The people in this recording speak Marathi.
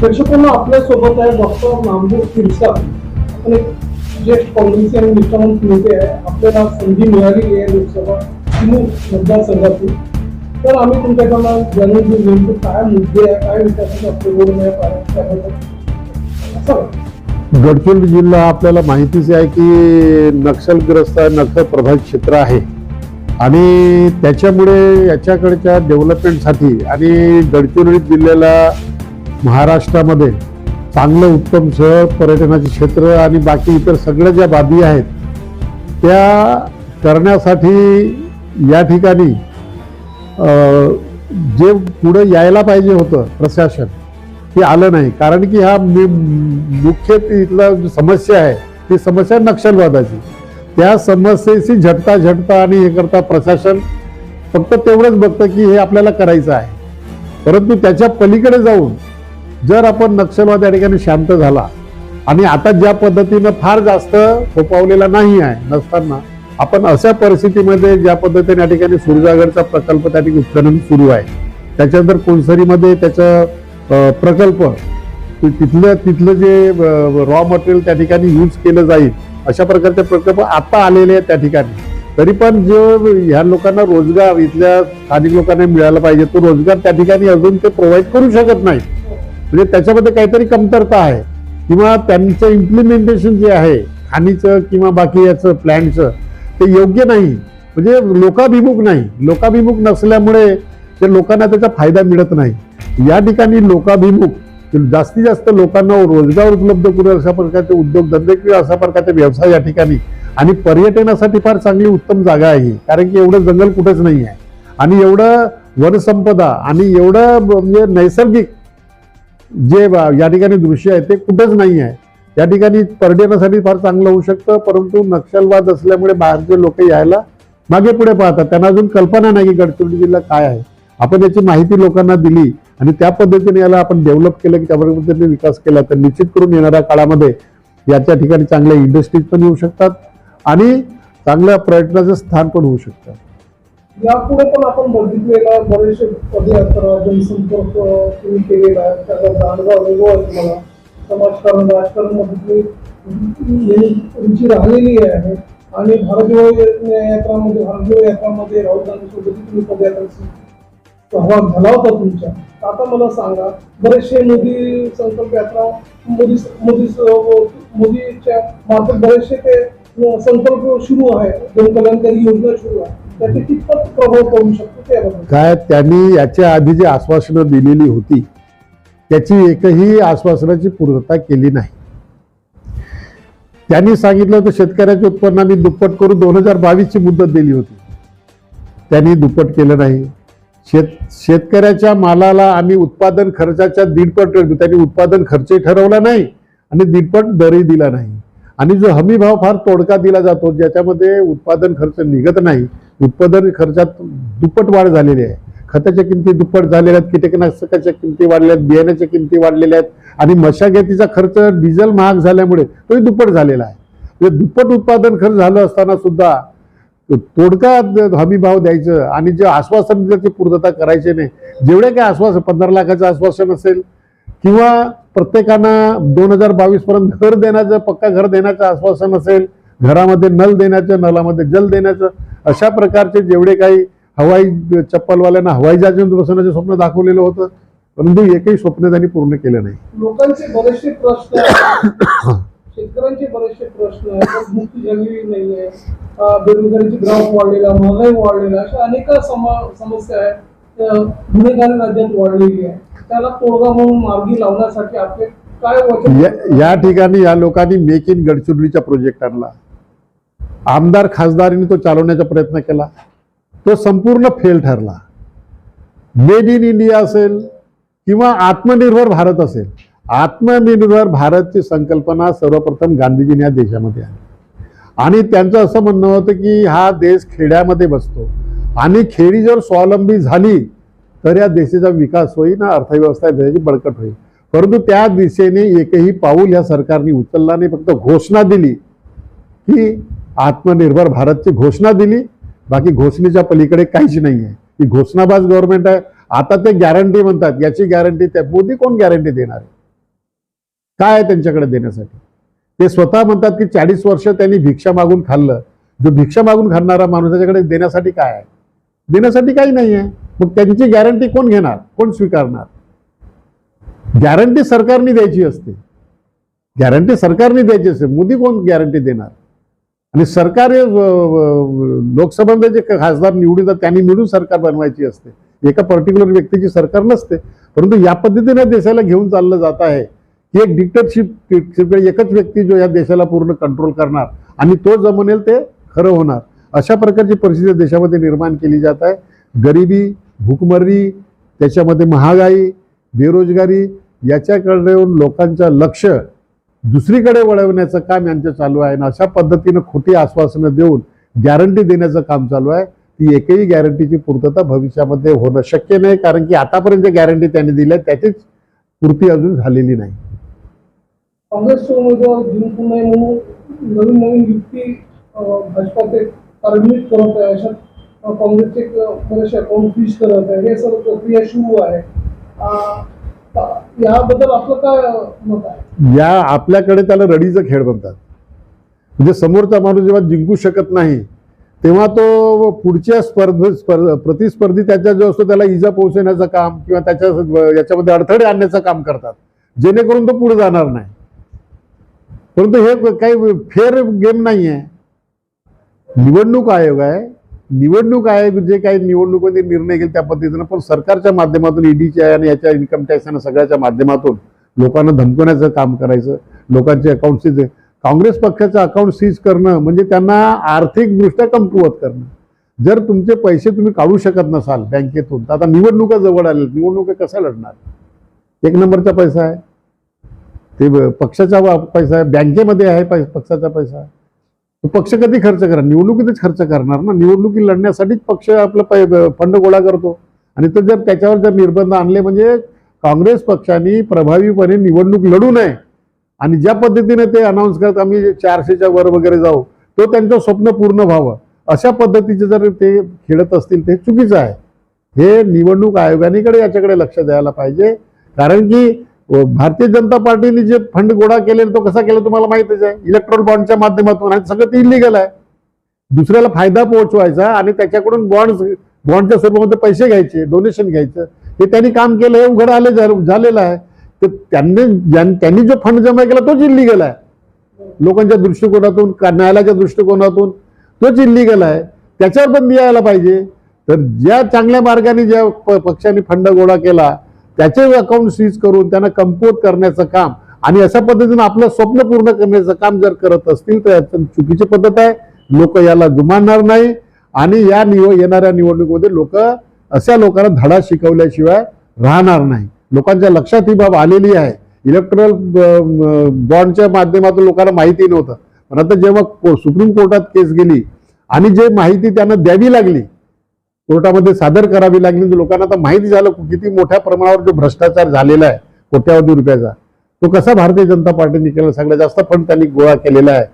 प्रेक्षकांना आपल्यासोबत आहे डॉक्टर नामदेव तिरसा आपण एक ज्येष्ठ काँग्रेसी आणि निष्ठावंत नेते आहे. आपल्याला संधी मिळालेली आहे लोकसभा मतदारसंघातून. तर आम्ही तुमच्याकडनं जाणून घेऊन नेमके काय मुद्दे आहे काय विकासाचा आपले आहे गडचिरोली जिल्हा आपल्याला माहितीच आहे की नक्षलग्रस्त आहे नक्षल प्रभावित क्षेत्र आहे. आणि त्याच्यामुळे याच्याकडच्या डेव्हलपमेंटसाठी आणि गडचिरोली जिल्ह्याला महाराष्ट्रामध्ये चांगलं उत्तम शहर पर्यटनाचे क्षेत्र आणि बाकी इतर सगळ्या ज्या बाबी आहेत त्या करण्यासाठी या ठिकाणी जे पुढं यायला पाहिजे होतं प्रशासन ते आलं नाही. कारण की हा मुख्य इथला समस्या आहे ती समस्या नक्षलवादाची. त्या समस्येशी झटता झटता आणि हे करता प्रशासन फक्त तेवढंच बघतं की हे आपल्याला करायचं आहे. परंतु त्याच्या पलीकडे जाऊन जर आपण नक्षलवाद या ठिकाणी शांत झाला आणि आता ज्या पद्धतीनं फार जास्त फोपावलेला नाही आहे नसताना आपण अशा परिस्थितीमध्ये ज्या पद्धतीने या ठिकाणी सूर्यजागरचा प्रकल्प त्या ठिकाणी उत्खनन सुरू आहे त्याच्यानंतर कोणसरीमध्ये त्याचं प्रकल्प तिथलं तिथलं जे रॉ मटेरियल त्या ठिकाणी यूज केलं जाईल अशा प्रकारचे प्रकल्प आता आलेले आहेत त्या ठिकाणी. तरी पण जो ह्या लोकांना रोजगार इथल्या स्थानिक लोकांना मिळाला पाहिजे तो रोजगार त्या ठिकाणी अजून ते प्रोव्हाइड करू शकत नाही म्हणजे त्याच्यामध्ये काहीतरी कमतरता आहे. किंवा त्यांचं इम्प्लिमेंटेशन जे आहे खाणीचं किंवा बाकी याचं प्लॅनचं ते योग्य नाही. म्हणजे लोकाभिमुख नाही. लोकाभिमुख नसल्यामुळे ते लोकांना त्याचा फायदा मिळत नाही. या ठिकाणी लोकाभिमुख जास्तीत जास्त लोकांना रोजगार उपलब्ध करून अशा प्रकारचे उद्योगधंदे किंवा अशा प्रकारचे व्यवसाय या ठिकाणी. आणि पर्यटनासाठी फार चांगली उत्तम जागा आहे कारण की एवढं जंगल कुठेच नाही आहे आणि एवढं वनसंपदा आणि एवढं म्हणजे नैसर्गिक जे बा- या ठिकाणी दृश्य आहे ते कुठंच नाही आहे. या ठिकाणी पर्यटनासाठी फार चांगलं होऊ शकतं परंतु नक्षलवाद असल्यामुळे बाहेरचे लोक यायला मागे पुढे पाहतात. त्यांना अजून कल्पना नाही की गडचिरोली जिल्हा काय आहे. आपण याची माहिती लोकांना दिली आणि त्या पद्धतीने याला आपण डेव्हलप केलं की त्या पद्धतीने विकास केला तर निश्चित करून येणाऱ्या काळामध्ये याच्या ठिकाणी चांगल्या इंडस्ट्रीज पण येऊ शकतात आणि चांगल्या पर्यटनाचं स्थान पण होऊ शकतं. यापुढे पण आपण बघितलेला बरेचसे पदयात्रा जनसंपर्क तुम्ही केलेला आहे. त्याचा जाणवा वेगळा आहे तुम्हाला. समाजकारण राजकारणमध्ये रुची राहिलेली आहे. आणि भारत यात्रामध्ये भारतीय यात्रामध्ये राहुल गांधी सोबत तुम्ही पदयात्रेचा सहभाग झाला होता तुमच्या. तर आता मला सांगा बरेचसे मोदी संकल्प यात्रा मोदी मोदी मोदीच्या मार्फत बरेचसे ते संकल्प सुरू आहे. जनकल्याणकारी योजना सुरू आहे. त्याचे कितपत प्रभाव पडू शकतो काय त्यांनी याच्या आधी जी आश्वासनं दिलेली होती त्याची एकही आश्वासनाची पूर्तता केली नाही. त्यांनी सांगितलं होतं शेतकऱ्याच्या उत्पन्नाने दुप्पट करून दोन हजार बावीसची मुदत दिली होती. त्यांनी दुप्पट केलं नाही. शेत शेतकऱ्याच्या मालाला आम्ही उत्पादन खर्चाच्या दीडपट त्यांनी उत्पादन खर्चही ठरवला नाही आणि दीडपट दरही दिला नाही. आणि जो हमी भाव फार तोडका दिला जातो ज्याच्यामध्ये उत्पादन खर्च निघत नाही उत्पादन खर्चात दुप्पट वाढ झालेली आहे. खताच्या किमती दुप्पट झालेल्या आहेत कीटकनाशकाच्या किमती वाढल्या आहेत बियाण्याच्या किमती वाढलेल्या आहेत आणि मशागतीचा खर्च डिझेल महाग झाल्यामुळे तोही दुप्पट झालेला आहे. म्हणजे दुप्पट उत्पादन खर्च झालं असताना सुद्धा तोडका हमी भाव द्यायचं आणि जे आश्वासन दिलं ते पूर्तता करायचे नाही. जेवढे काय आश्वासन पंधरा लाखाचं आश्वासन असेल किंवा प्रत्येकानं दोन हजार बावीस पर्यंत घर देण्याचं पक्का घर देण्याचं आश्वासन असेल घरामध्ये नल देण्याचं नलामध्ये जल देण्याचं अशा प्रकारचे जेवढे काही हवाई चप्पलवाल्यांना हवाई जहाजात बसवण्याचं स्वप्न दाखवलेलं होतं परंतु एकही स्वप्न त्यांनी पूर्ण केलं नाही. लोकांचे बरेचसे प्रश्न. शेतकऱ्यांचे बरेचसे प्रश्न मुक्ती झालेली नाहीये बेरोजगारीची ग्राफ वाढलेला महागाई वाढलेला अशा अनेक सम- समस्या आहेत. गुन्हेगारी राज्यात वाढलेली आहे. त्याला तोडगा म्हणून मार्गी लावण्यासाठी आपले काय या ठिकाणी या लोकांनी मेक इन गडचिरोलीचा प्रोजेक्ट आणला आमदार खासदारीने तो चालवण्याचा प्रयत्न केला. तो संपूर्ण फेल ठरला. मेड इन इंडिया असेल किंवा आत्मनिर्भर भारत असेल आत्मनिर्भर भारतची संकल्पना सर्वप्रथम गांधीजींनी या देशामध्ये आली आणि त्यांचं असं म्हणणं होतं की हा देश खेड्यामध्ये बसतो. आणि खेडी जर स्वावलंबी झाली तर या देशाचा विकास होईल ना अर्थव्यवस्था देशाची बळकट होईल. परंतु त्या दिशेने एकही पाऊल ह्या सरकारने उचलला नाही फक्त घोषणा दिली की आत्मनिर्भर भारतची घोषणा दिली. बाकी घोषणेच्या पलीकडे काहीच नाही आहे ती घोषणाबाज गव्हर्नमेंट आहे. आता ते गॅरंटी म्हणतात. याची गॅरंटी त्या मोदी कोण गॅरंटी देणार आहे? काय आहे त्यांच्याकडे देण्यासाठी? ते स्वतः म्हणतात की चाळीस वर्ष त्यांनी भिक्षा मागून खाल्लं. जो भिक्षा मागून खाणारा माणूस त्याच्याकडे देण्यासाठी काय आहे? देण्यासाठी काही नाही आहे मग त्यांची गॅरंटी कोण घेणार? कोण स्वीकारणार? गॅरंटी सरकारने द्यायची असते. गॅरंटी सरकारने द्यायची असते. मोदी कोण गॅरंटी देणार? आणि सरकार हे, लोकसभेमध्ये जे खासदार निवडून त्यांनी मिळून सरकार बनवायची असते. एका पर्टिक्युलर व्यक्तीची सरकार नसते. परंतु या पद्धतीने देशाला घेऊन चाललं जात आहे. की एक डिक्टरशिप एकच व्यक्ती जो या देशाला पूर्ण कंट्रोल करणार आणि तो जमनेल ते खरं होणार. अशा प्रकारची परिस्थिती देशामध्ये निर्माण केली जात आहे. गरिबी भूकमरी त्याच्यामध्ये महागाई बेरोजगारी याच्याकडे लोकांचं लक्ष दुसरीकडे वळवण्याचं काम यांचं चालू आहे आणि अशा पद्धतीनं खोटी आश्वासनं देऊन गॅरंटी देण्याचं काम चालू आहे. ती एकही गॅरंटीची पूर्तता भविष्यामध्ये होणं शक्य नाही कारण की आतापर्यंत गॅरंटी त्यांनी दिल्या त्याचीच पूर्ती अजून झालेली नाही. काँग्रेसचे उमेदवार म्हणून नवीन नवीन युक्ती भाजपाचे करत आहे अशा काँग्रेसचे बरेचसे अकाउंट फ्रीज करत आहे. हे सर्व प्रक्रिया सुरू आहे. याबद्दल आपलं काय मत आहे? या आपल्याकडे त्याला रडीचं खेळ म्हणतात. म्हणजे समोरचा माणूस जेव्हा जिंकू शकत नाही तेव्हा तो पुढच्या स्पर्ध स्पर्ध प्रतिस्पर्धी त्याच्या जो असतो त्याला इजा पोहोचवण्याचं काम किंवा त्याच्या याच्यामध्ये अडथळे आणण्याचं काम करतात. जेणेकरून तो पुढे जाणार नाही. परंतु हे काही फेअर गेम नाही आहे निवडणूक आयोग आहे. निवडणूक आहे जे काही निवडणुकीमध्ये निर्णय घेईल त्या पद्धतीनं. पण सरकारच्या माध्यमातून ईडीच्या आणि याच्या इन्कम टॅक्स आणि सगळ्याच्या माध्यमातून लोकांना धमकवण्याचं काम करायचं. लोकांचे अकाउंट सीज काँग्रेस पक्षाचं अकाउंट सीज करणं म्हणजे त्यांना आर्थिकदृष्ट्या कमकुवत करणं. जर तुमचे पैसे तुम्ही काढू शकत नसाल बँकेतून तर आता निवडणुका जवळ आल्या निवडणुका कशा लढणार? एक नंबरचा पैसा आहे. ते ब- पक्षाचा पैसा आहे बँकेमध्ये आहे पै- पक्षाचा पैसा. आहे पक्ष कधी खर्च करणार? निवडणुकीतच खर्च करणार ना? निवडणुकी लढण्यासाठीच पक्ष आपलं फंड गोळा करतो. आणि तर जर त्याच्यावर जर निर्बंध आणले म्हणजे काँग्रेस पक्षाने प्रभावीपणे निवडणूक लढू नये. आणि ज्या पद्धतीने ते अनाऊन्स करत आम्ही चारशेच्या वर वगैरे जाऊ तो त्यांचं स्वप्न पूर्ण व्हावं. अशा पद्धतीचे जर ते खेळत असतील ते चुकीचं आहे. हे निवडणूक आयोगानेकडे याच्याकडे लक्ष द्यायला पाहिजे. कारण की भारतीय जनता पार्टीने जे फंड गोळा केले तो कसा केला तुम्हाला माहितच आहे? इलेक्ट्रॉल बॉन्डच्या माध्यमातून. आणि सगळं ते इलिगल आहे. दुसऱ्याला फायदा पोहोचवायचा आणि त्याच्याकडून बॉन्ड बॉन्डच्या स्वरूपामध्ये पैसे घ्यायचे डोनेशन घ्यायचं. हे त्यांनी काम केलं हे उघड आले झालेलं आहे. तर त्यांनी त्यांनी जो फंड जमा केला तोच इलिगल आहे. लोकांच्या दृष्टिकोनातून का- न्यायालयाच्या दृष्टिकोनातून तोच इलिगल आहे. त्याच्यावर बंदी यायला पाहिजे. तर ज्या चांगल्या मार्गाने ज्या प- पक्षाने फंड गोळा केला त्याचे अकाउंट सीज करून त्यांना कमकुवत करण्याचं काम आणि अशा पद्धतीनं आपलं स्वप्न पूर्ण करण्याचं काम जर करत असतील तर चुकीची पद्धत आहे. लोक याला जुमानणार नाही आणि या निव येणाऱ्या निवडणुकीमध्ये लोक अशा लोकांना धडा शिकवल्याशिवाय राहणार नाही. लोकांच्या लक्षात ही बाब आलेली आहे. इलेक्ट्रल बॉन्डच्या माध्यमातून लोकांना माहिती नव्हतं. पण आता जेव्हा को- सुप्रीम कोर्टात केस गेली आणि जे माहिती त्यांना द्यावी लागली कोर्टामध्ये सादर करावी लागली. म्हणजे लोकांना आता माहिती झालं किती मोठ्या प्रमाणावर जो भ्रष्टाचार झालेला आहे कोट्यावधी रुपयाचा. तो कसा भारतीय जनता पार्टीने केला? सगळ्यात जास्त फंड त्यांनी गोळा केलेला आहे.